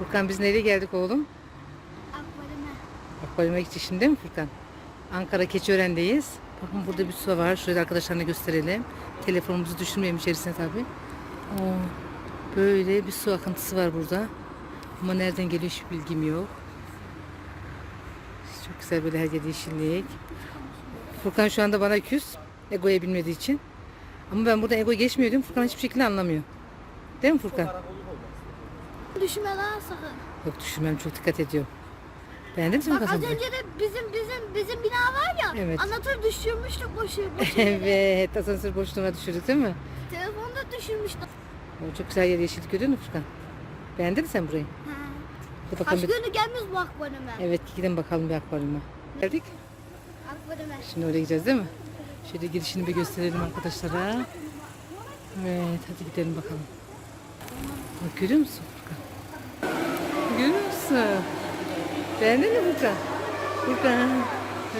Furkan biz nereye geldik oğlum? Akvaryuma. Akvaryuma gideceğiz şimdi değil mi Furkan? Ankara Keçiören'deyiz. Bakın burada bir su var. Şöyle arkadaşlarına gösterelim. Telefonumuzu düşürmeyelim içerisine tabii. Oo, böyle bir su akıntısı var burada. Ama nereden geliyor hiç bilgim yok. Çok güzel böyle her yer yeşillik. Furkan şu anda bana küs. Ego'ya bilmediği için. Ama ben burada Ego geçmiyor diyorum. Furkan hiçbir şekilde anlamıyor. Değil mi Furkan? Düşme lan sakın. Yok düşünmem çok dikkat ediyor. Beğendin mi Bak az önce de bizim bizim bizim bina var ya. Evet. Anahtarı düşürmüştük boşu boşu. evet asansör boşluğuna düşürdük değil mi? Telefonu da düşürmüştük. O çok güzel yer yeşillik görüyor musun Furkan? Beğendin mi sen burayı? Ha. Bakalım. Kaç Bir... gündür gelmiyoruz bu akvaryuma. Evet gidelim bakalım bir akvaryuma. Geldik. Akvaryuma. Şimdi oraya gideceğiz değil mi? Şöyle girişini bir gösterelim arkadaşlara. Evet hadi gidelim bakalım. Bak görüyor musun Furkan? Musun? Beğendin mi Furkan? Furkan.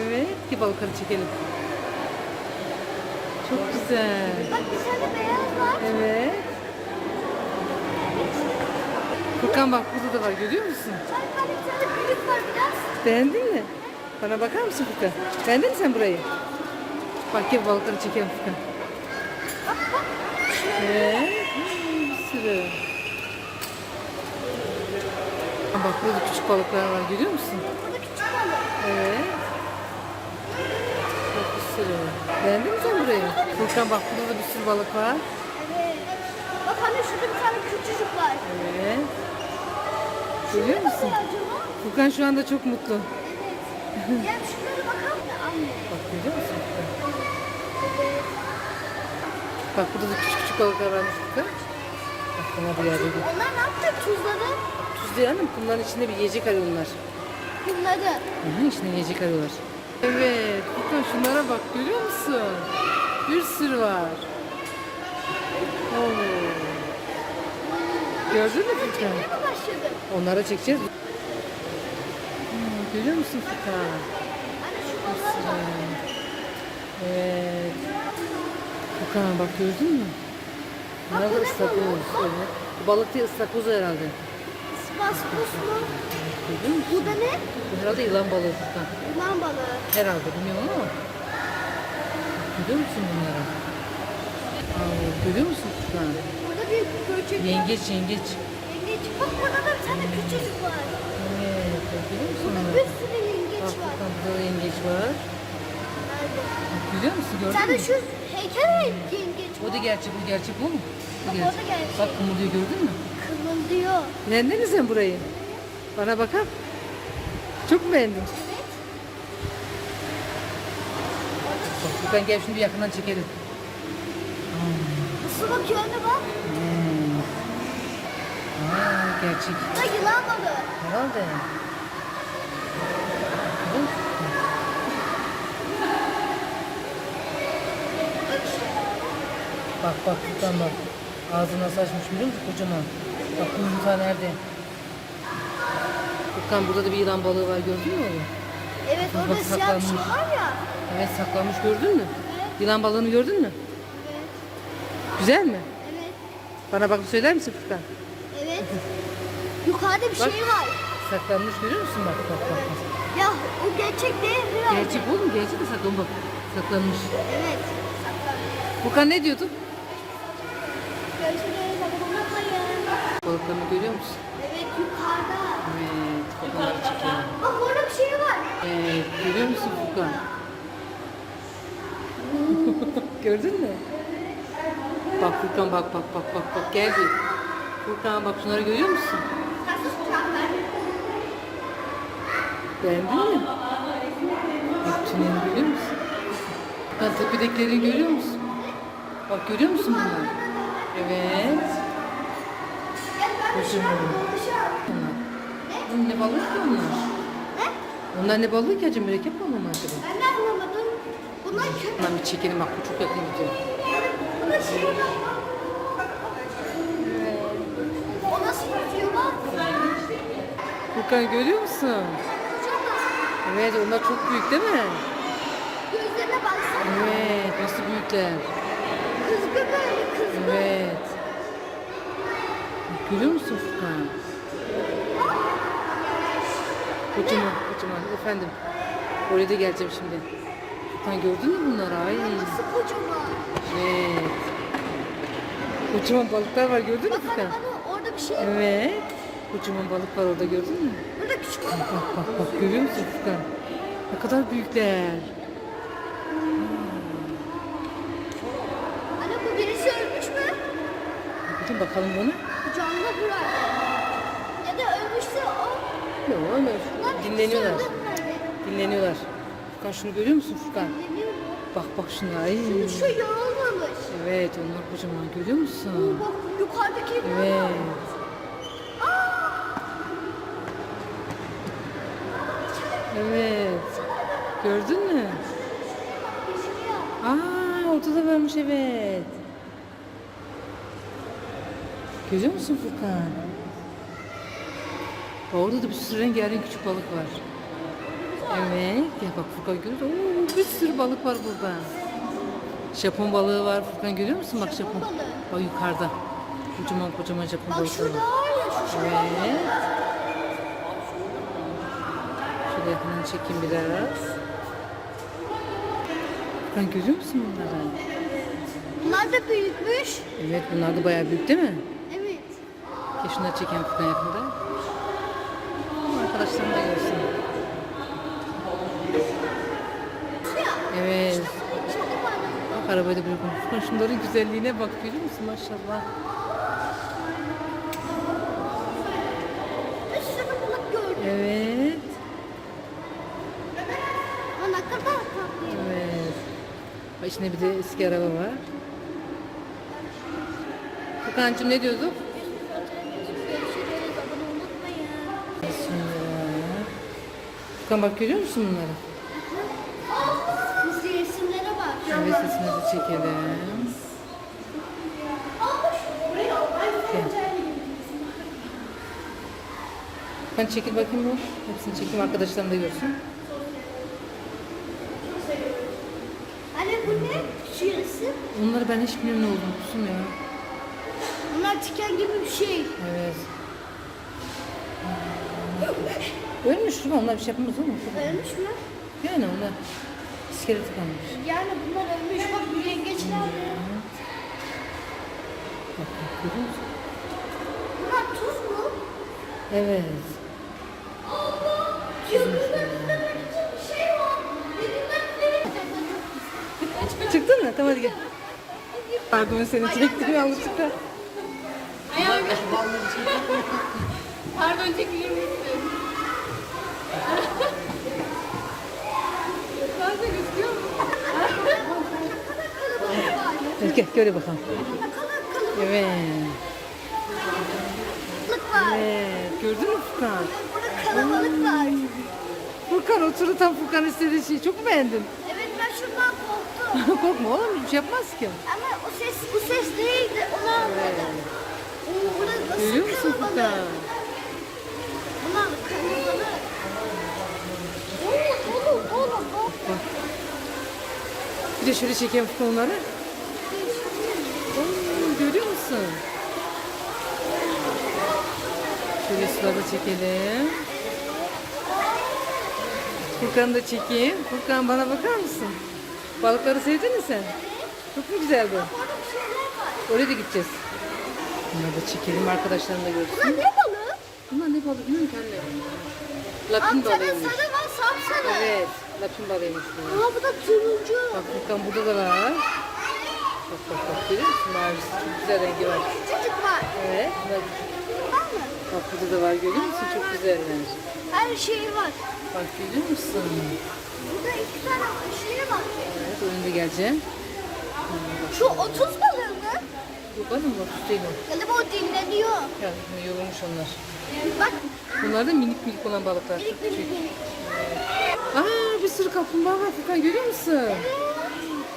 Evet. Gel balıkları çekelim. Çok güzel. Bak tane beyaz var. Evet. Furkan bak burada da var görüyor musun? Bak bak bir tane büyük var biraz. Beğendin mi? Bana bakar mısın Furkan? Beğendin mi sen burayı? Bak gel balıkları çekelim Furkan. Evet. hmm, Bir sürü. Bak burada küçük balıklar var görüyor musun? Burada küçük balık. Evet. Bak bir sürü. Beğendin mi sen burayı? Furkan bak burada da bir sürü balık var. Evet. Bak hani şurada bir tane küçücük var. Evet. Görüyor musun? Furkan şu anda çok mutlu. Evet. Gel şunlara bakalım da anne. Bak görüyor musun? Bak burada da küçük küçük balıklar varmış Furkan. Bak buna bir yerde. Onlar ne yaptı? Tuzladı. Tuz değil hanım. Bunların içinde bir yiyecek arıyorlar. Kumladı. Hı hı, içinde yiyecek arıyorlar. Evet. Furkan şunlara bak. Görüyor musun? Bir sürü var. Oo. Gördün mü mi başladı? Onlara çekeceğiz. Hmm, görüyor musun Furkan? Anne şu. Evet. Furkan bak gördün mü? Bunlar da ıstakoz. balık? Evet. Bu balık değil ıstakoz herhalde. Spaskus mu? Gördün mü? Bu da ne? Bu herhalde yılan balığı Furkan. Yılan balığı. Herhalde bilmiyorum ama. Görüyor musun bunları? Aa, görüyor musun Furkan? Burada bir var. Yengeç yengeç. Yengeç. Bak burada da bir tane küçücük var. Evet. bak Görüyor musun Burada bir sürü Bak yengeç var. Furkan burada da yengeç var. Nerede? Bak, görüyor musun? Gördün tane mü? şu heykel yengeç O da var. gerçek. Bu gerçek o mu? Bu Bak, o da gerçek. Bak kımıldıyor gördün mü? Kırmızıyor. Beğendin mi sen burayı? Bana bakar. Çok mu beğendin? Bak Furkan gel şunu bir yakından çekelim. Nasıl bakıyor anne bak. Hmm. Aa, gerçek. Bu da yılan balığı. Herhalde. Bak bak Furkan bak. Ağzı nasıl açmış biliyor musun kocaman? Bak bu yumurta nerede? Furkan burada da bir yılan balığı var gördün mü onu? Evet Bak, orada siyah bir şey saklanmış. var ya. Evet saklanmış gördün mü? Evet. Yılan balığını gördün mü? Evet. Güzel mi? Evet. Bana bak söyler misin Furkan? Evet. Yukarıda bir Bak. şey var. Saklanmış görüyor musun bak bak bak. bak. Ya o gerçek değil herhalde. Gerçek oğlum gerçek de saklan bak. Saklanmış. Evet. Saklanıyor. Furkan ne diyordun? Görüşürüz. Görüyor musun? Evet yukarıda. Evet. Bakalım çekelim. Bak orada bir şey var. Evet. Görüyor musun Furkan? Gördün mü? Bak Furkan bak bak bak bak bak gel bir. Furkan bak şunları görüyor musun? Beğendin mi? Bak tüneli görüyor musun? Bak tepedekileri görüyor musun? Bak görüyor musun bunları? Evet. Bunlar ne balık ki onlar? Ne? Onlar ne balığı ki acaba? Mürekkep balığı mı acaba? Ben de anlamadım. Bunlar köpek. Hemen bir çekelim bak bu çok yakın gidiyor. Buna şey. O nasıl yapıyor bak. Furkan görüyor musun? Evet onlar çok büyük değil mi? Gözlerine baksana. Evet nasıl büyükler. Kızgın böyle kızgın. Evet. Bak, Görüyor musun Furkan? Kocaman, kocaman. Efendim. Oraya da geleceğim şimdi. Furkan gördün mü bunları? Ay. Nasıl kocaman? Evet. Kocaman balıklar var gördün mü Bak Furkan? orada bir şey. Evet. Kocaman balık var orada gördün mü? Burada küçük balık. Bak bak bak görüyor musun Furkan? Ne kadar büyükler. Anne bu birisi ölmüş mü? Bakın bakalım bunu. Canlı herhalde. Ya da ölmüşse o. Lan birisi Dinleniyorlar. Dinleniyorlar. Furkan şunu görüyor musun Furkan? Bak bak şuna. Ay. Şu yorulmamış. Evet onlar kocaman görüyor Oo, musun? bak yukarıdaki var. Evet. Evet. Gördün mü? Aa ortada varmış evet. Görüyor musun Furkan? Orada da bir sürü rengarenk küçük balık var. Evet. Ya bak Furkan görüyor? Oo, bir sürü balık var burada. Japon balığı var. Furkan görüyor musun? Bak Japon. Balığı. Bak yukarıda. Kocaman kocaman Japon Bak balıklar şurada var. ya şu. Evet. Şöyle yakından çekeyim biraz. Furkan görüyor musun bunları? Bunlar da büyükmüş. Evet bunlar da bayağı büyük değil mi? Çekeyim Furkan yakında. Arkadaşlarım da görsün. Evet. Bak arabayı da bırakın. Şunların güzelliğine bak görüyor musun maşallah. Evet. Aa, ne kadar. Evet. Bak içinde bir de eski araba var. Furkan'cığım ne diyorduk? Furkan bak görüyor musun bunları? Biz resimlere bak. Evet sesimizi çekelim. Ben çekil bakayım bu. Hepsini çekeyim arkadaşlarım da görsün. Anne bu ne? Şu resim. Onları ben hiç bilmiyorum ne olduğunu kusum ya. Bunlar tiken gibi bir şey. Evet. Ölmüş mü? Onlar bir şey yapamaz ama. Ölmüş mü? Yani onlar iskeleti kalmış. Yani bunlar ölmüş. Bak bu yengeçler. Bak bak görüyor musun? Bunlar tuz mu? Evet. Gökyüzünde bir şey var. Çıktın mı? Tamam hadi gel. Pardon seni çektim yanlışlıkla. Pardon çekilir misin? Gel göre bakalım. Evet. Kalabalık var. Evet. Gördün mü Furkan? Burada kalabalık var. Furkan oturdu tam Furkan istediği şeyi. Çok mu beğendin? Evet ben şundan korktum. Korkma oğlum hiçbir şey yapmaz ki. Ama o ses bu ses değildi. Onu anladım. Oo, burada nasıl Görüyor musun kalabalık? Furkan? Bunlar kalabalık. Oo, oğlum, oğlum, oğlum. Bir de şöyle çekeyim onları. Oo, görüyor musun? Şöyle suları çekelim. Furkan'ı da çekeyim. Furkan bana bakar mısın? Balıkları sevdin mi sen? Çok mu şeyler var. Oraya da gideceğiz. Bunları da çekelim arkadaşlarım da görsün. Bunlar ne balığı? Bunlar ne balığı bilmiyorum Aa, sarı balığıymış. sarı var, sapsarı. Evet, balığıymış bu. Aa, bu da turuncu. Bak Furkan burada da var. Bak bak bak görüyor musun? Mavisi çok güzel rengi var. Küçücük var. Evet. Bak, Var mı? bak burada da var görüyor musun? Çok güzeller. Her şey var. Bak görüyor musun? Burada iki tane şey var. Evet önünde geleceğim. Şu 30 balığı mı? Yok hanım bak değil o. Galiba o dinleniyor. Ya yorulmuş onlar. Bak Bunlar da minik minik olan balıklar. minik minik minik. Bir sürü kaplumbağa var Furkan görüyor musun?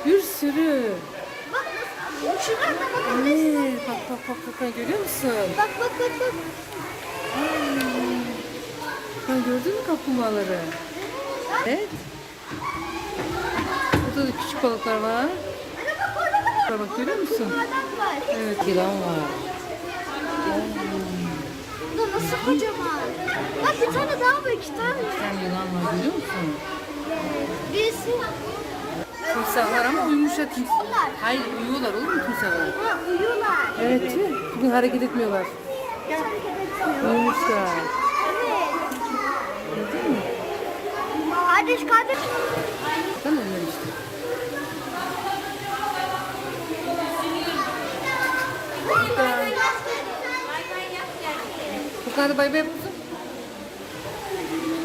Bir sürü. Bak nasıl? Şuradan da bakabilirsin. Evet bak bak bak Furkan görüyor musun? Bak bak bak bak. Furkan gördün mü kaplumbağaları? Evet. Burada da küçük balıklar var. Bak var. Bak görüyor musun? Evet yılan var. Burada nasıl kocaman? Bak bir tane daha var, iki tane. Sen yılan var görüyor musun? Timsahlar ama timsah. Uyuyorlar. Hayır uyuyorlar olur mu timsahlar? Uyuyorlar. Evet bugün hareket etmiyorlar. Uyumuşlar. Kardeş kardeş. Tamam öyle işte. Bu kadar bay bay.